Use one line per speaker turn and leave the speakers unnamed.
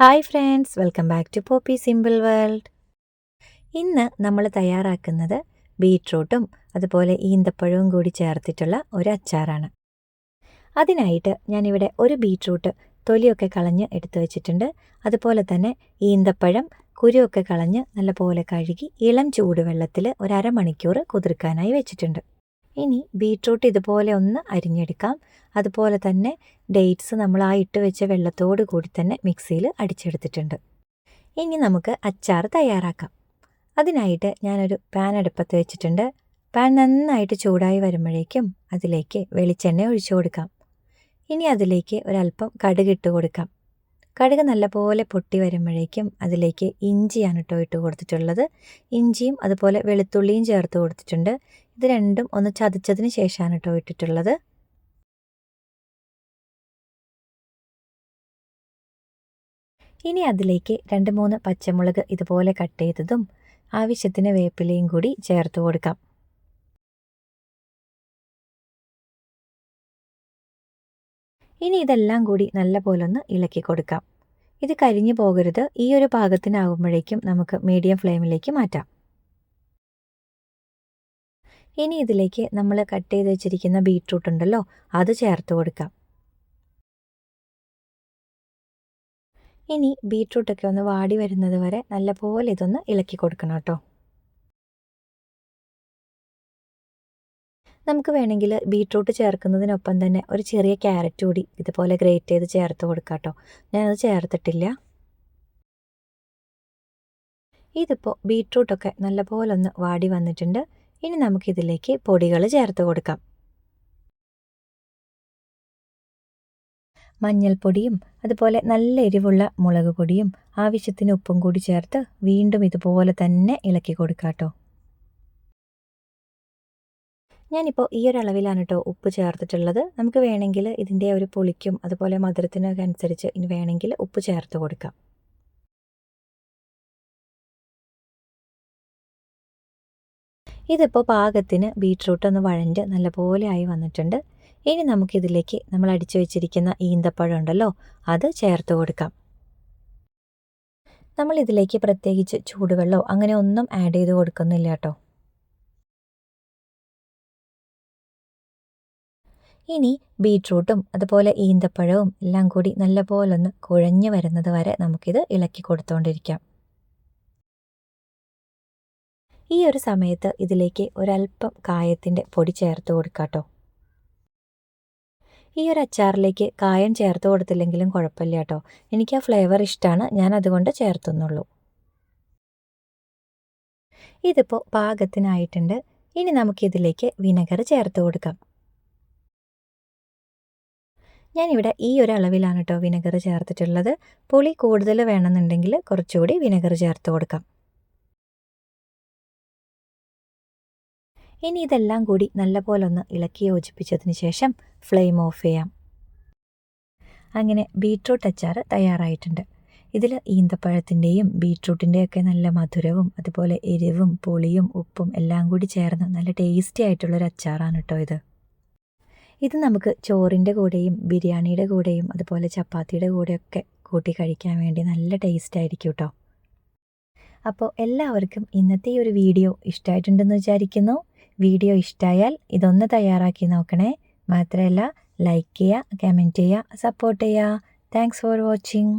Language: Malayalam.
Hi friends welcome back to Poppy simple world. ഇന്ന് നമ്മൾ തയ്യാറാക്കുന്നത് ബീട്രൂട്ടും അതുപോലെ ഈന്തപ്പഴവും കൂടി ചേർത്തിട്ടുള്ള ഒരു അച്ചാറാണ്. അതിനായിട്ട് ഞാനിവിടെ ഒരു ബീട്രൂട്ട് തൊലിയൊക്കെ കളഞ്ഞ് എടുത്തു വെച്ചിട്ടുണ്ട്. അതുപോലെ തന്നെ ഈന്തപ്പഴം കുരുവൊക്കെ കളഞ്ഞ് നല്ലപോലെ കഴുകി ഇളം ചൂടുവെള്ളത്തിൽ ഒരു അരമണിക്കൂർ കുതിർക്കാനായി വെച്ചിട്ടുണ്ട്. ഇനി ബീട്രൂട്ട് ഇതുപോലെ ഒന്ന് അരിഞ്ഞെടുക്കാം. അതുപോലെ തന്നെ ഡേറ്റ്സ് നമ്മൾ ആ ഇട്ട് വെച്ച വെള്ളത്തോട് കൂടി തന്നെ മിക്സിയിൽ അടിച്ചെടുത്തിട്ടുണ്ട്. ഇനി നമുക്ക് അച്ചാർ തയ്യാറാക്കാം. അതിനായിട്ട് ഞാനൊരു പാൻ അടുപ്പത്ത് വെച്ചിട്ടുണ്ട്. പാൻ നന്നായിട്ട് ചൂടായി വരുമ്പോഴേക്കും അതിലേക്ക് വെളിച്ചെണ്ണ ഒഴിച്ചു കൊടുക്കാം. ഇനി അതിലേക്ക് ഒരല്പം കടുക് ഇട്ട് കൊടുക്കാം. കടുക് നല്ലപോലെ പൊട്ടി വരുമ്പോഴേക്കും അതിലേക്ക് ഇഞ്ചിയാണ് കേട്ടോ ഇട്ട് കൊടുത്തിട്ടുള്ളത്. ഇഞ്ചിയും അതുപോലെ വെളുത്തുള്ളിയും ചേർത്ത് കൊടുത്തിട്ടുണ്ട്. ഇത് രണ്ടും ഒന്ന് ചതച്ചതിന് ശേഷമാണ് കേട്ടോ ഇട്ടിട്ടുള്ളത്. ഇനി അതിലേക്ക് രണ്ട് മൂന്ന് പച്ചമുളക് ഇതുപോലെ കട്ട് ചെയ്തതും ആവശ്യത്തിന് വേപ്പിലയും കൂടി ചേർത്ത് കൊടുക്കാം. ഇനി ഇതെല്ലാം കൂടി നല്ല പോലെ ഒന്ന് ഇളക്കി കൊടുക്കാം. ഇത് കരിഞ്ഞു പോകരുത്. ഈ ഒരു പാകത്തിനാകുമ്പോഴേക്കും നമുക്ക് മീഡിയം ഫ്ലെയിമിലേക്ക് മാറ്റാം. ഇനി ഇതിലേക്ക് നമ്മൾ കട്ട് ചെയ്ത് വെച്ചിരിക്കുന്ന ബീട്രൂട്ട് ഉണ്ടല്ലോ അത് ചേർത്ത് കൊടുക്കാം. ഇനി ബീട്രൂട്ടൊക്കെ ഒന്ന് വാടി വരുന്നത് വരെ നല്ലപോലെ ഇതൊന്ന് ഇളക്കി കൊടുക്കണം കേട്ടോ. നമുക്ക് വേണമെങ്കിൽ ബീട്രൂട്ട് ചേർക്കുന്നതിനൊപ്പം തന്നെ ഒരു ചെറിയ ക്യാരറ്റ് കൂടി ഇതുപോലെ ഗ്രേറ്റ് ചെയ്ത് ചേർത്ത് കൊടുക്കാം കേട്ടോ. ഞാനത് ചേർത്തിട്ടില്ല. ഇതിപ്പോൾ ബീട്രൂട്ടൊക്കെ നല്ലപോലെ ഒന്ന് വാടി വന്നിട്ടുണ്ട്. ഇനി നമുക്കിതിലേക്ക് പൊടികൾ ചേർത്ത് കൊടുക്കാം. മഞ്ഞൾപ്പൊടിയും അതുപോലെ നല്ല എരിവുള്ള മുളക് പൊടിയും ആവശ്യത്തിന് ഉപ്പും കൂടി ചേർത്ത് വീണ്ടും ഇതുപോലെ തന്നെ ഇളക്കി കൊടുക്കാട്ടോ ഞാനിപ്പോൾ ഈ ഒരു അളവിലാണ് കേട്ടോ ഉപ്പ് ചേർത്തിട്ടുള്ളത്. നമുക്ക് വേണമെങ്കിൽ ഇതിന്റെ ഒരു പുളിക്കും അതുപോലെ മധുരത്തിനൊക്കെ അനുസരിച്ച് ഇനി വേണമെങ്കിൽ ഉപ്പ് ചേർത്ത് കൊടുക്കാം. ഇതിപ്പോൾ പാകത്തിന് ബീട്രൂട്ട് ഒന്ന് വഴഞ്ഞ് നല്ലപോലെ ആയി വന്നിട്ടുണ്ട്. ഇനി നമുക്കിതിലേക്ക് നമ്മൾ അടിച്ചു വെച്ചിരിക്കുന്ന ഈന്തപ്പഴം ഉണ്ടല്ലോ അത് ചേർത്ത് കൊടുക്കാം. നമ്മൾ ഇതിലേക്ക് പ്രത്യേകിച്ച് ചൂടുവെള്ളമോ അങ്ങനെ ഒന്നും ആഡ് ചെയ്ത് കൊടുക്കുന്നില്ല കേട്ടോ ഇനി ബീട്രൂട്ടും അതുപോലെ ഈന്തപ്പഴവും എല്ലാം കൂടി നല്ലപോലെ ഒന്ന് കുഴഞ്ഞു വരുന്നത് വരെ നമുക്കിത് ഇളക്കി കൊടുത്തുകൊണ്ടിരിക്കാം ഈ ഒരു സമയത്ത് ഇതിലേക്ക് ഒരല്പം കായത്തിന്റെ പൊടി ചേർത്ത് കൊടുക്കാട്ടോ. ഈ ഒരു അച്ചാറിലേക്ക് കായം ചേർത്ത് കൊടുത്തില്ലെങ്കിലും കുഴപ്പമില്ല കേട്ടോ എനിക്ക് ആ ഫ്ലേവർ ഇഷ്ടമാണ് ഞാൻ അതുകൊണ്ട് ചേർത്തുന്നുള്ളൂ. ഇതിപ്പോൾ പാകത്തിനായിട്ടുണ്ട്. ഇനി നമുക്കിതിലേക്ക് വിനെഗർ ചേർത്ത് കൊടുക്കാം. ഞാനിവിടെ ഈ ഒരു അളവിലാണ് കേട്ടോ വിനെഗർ ചേർത്തിട്ടുള്ളത്. പുളി കൂടുതൽ വേണമെന്നുണ്ടെങ്കിൽ കുറച്ചുകൂടി വിനെഗർ ചേർത്ത് കൊടുക്കാം. ഇനി ഇതെല്ലാം കൂടി നല്ലപോലെ ഒന്ന് ഇളക്കി യോജിപ്പിച്ചതിന് ശേഷം ഫ്ലെയിം ഓഫ് ചെയ്യാം. അങ്ങനെ ബീട്രൂട്ട് അച്ചാർ തയ്യാറായിട്ടുണ്ട്. ഇതിൽ ഈന്തപ്പഴത്തിന്റെയും ബീട്രൂട്ടിന്റെയൊക്കെ നല്ല മധുരവും അതുപോലെ എരിവും പുളിയും ഉപ്പും എല്ലാം കൂടി ചേർന്ന് നല്ല ടേസ്റ്റി ആയിട്ടുള്ളൊരു അച്ചാറാണ് കേട്ടോ ഇത്. ഇത് നമുക്ക് ചോറിന്റെ കൂടെയും ബിരിയാണിയുടെ കൂടെയും അതുപോലെ ചപ്പാത്തിയുടെ കൂടെയൊക്കെ കൂട്ടി കഴിക്കാൻ വേണ്ടി നല്ല ടേസ്റ്റ് ആയിരിക്കും കേട്ടോ അപ്പോൾ എല്ലാവർക്കും ഇന്നത്തെ ഈ ഒരു വീഡിയോ ഇഷ്ടമായിട്ടുണ്ടെന്ന് വിചാരിക്കുന്നു. വീഡിയോ ഇഷ്ടമായാൽ ഇതൊന്ന് തയ്യാറാക്കി നോക്കണേ. മാത്രമല്ല ലൈക്ക് ചെയ്യുക കമന്റ് ചെയ്യുക സപ്പോർട്ട് ചെയ്യുക. Thanks for watching